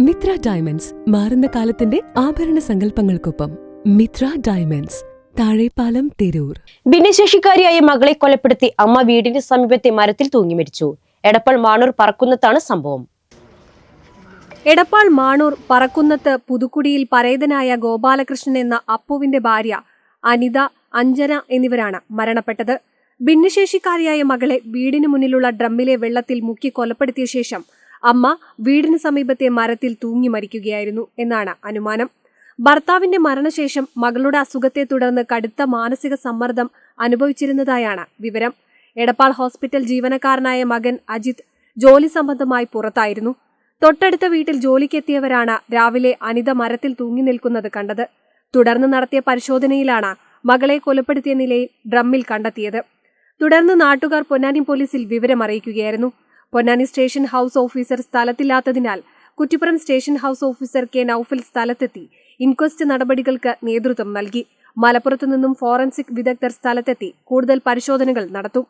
Mitra diamonds മാറുന്ന കാലത്തിന്റെ ആഭരണ സങ്കല്പങ്ങൾക്കൊപ്പം മിത്ര ഡയമണ്ട്സ് താഴെപ്പാലം തിരൂർ. ഭിന്നശേഷിക്കാരിയായ മകളെ കൊലപ്പെടുത്തി അമ്മ വീടിന് സമീപത്തെ മരത്തിൽ തൂങ്ങി മരിച്ചു. എടപ്പൾ മാണൂർ പറക്കുന്നത്താണ് സംഭവം. എടപ്പാൾ മാണൂർ പറക്കുന്നത്ത് പുതുക്കുടിയിൽ പരേതനായ ഗോപാലകൃഷ്ണൻ എന്ന അപ്പുവിന്റെ ഭാര്യ അനിത അഞ്ജന എന്നിവരാണ് മരണപ്പെട്ടത്. ഭിന്നശേഷിക്കാരിയായ മകളെ വീടിനു മുന്നിലുള്ള ഡ്രമ്മിലെ വെള്ളത്തിൽ മുക്കി കൊലപ്പെടുത്തിയ ശേഷം അമ്മ വീടിന് സമീപത്തെ മരത്തിൽ തൂങ്ങി മരിക്കുകയായിരുന്നു എന്നാണ് അനുമാനം. ഭർത്താവിന്റെ മരണശേഷം മകളുടെ അസുഖത്തെ തുടർന്ന് കടുത്ത മാനസിക സമ്മർദ്ദം അനുഭവിച്ചിരുന്നതായാണ് വിവരം. എടപ്പാൾ ഹോസ്പിറ്റൽ ജീവനക്കാരനായ മകൻ അജിത് ജോലി സംബന്ധമായി പുറത്തായിരുന്നു. തൊട്ടടുത്ത വീട്ടിൽ ജോലിക്കെത്തിയവരാണ് രാവിലെ അനിത മരത്തിൽ തൂങ്ങി നിൽക്കുന്നത് കണ്ടത്. തുടർന്ന് നടത്തിയ പരിശോധനയിലാണ് മകളെ കൊലപ്പെടുത്തിയ നിലയിൽ ഡ്രമ്മിൽ കണ്ടെത്തിയത്. തുടർന്ന് നാട്ടുകാർ പൊന്നാനി പോലീസിൽ വിവരം അറിയിക്കുകയായിരുന്നു. Ponnani station house officer സ്ഥലത്തില്ലാത്തതിനാൽ Kuttippuram station house officer K Noufal സ്ഥലത്തെത്തി. ഇൻക്വസ്റ്റ് നടപടികൾക്ക് നേതൃത്വം നൽകി. മലപ്പുറത്തു നിന്നും ഫോറൻസിക് വിദഗ്ധർ സ്ഥലത്തെത്തി. കൂടുതൽ പരിശോധനകൾ നടത്തും.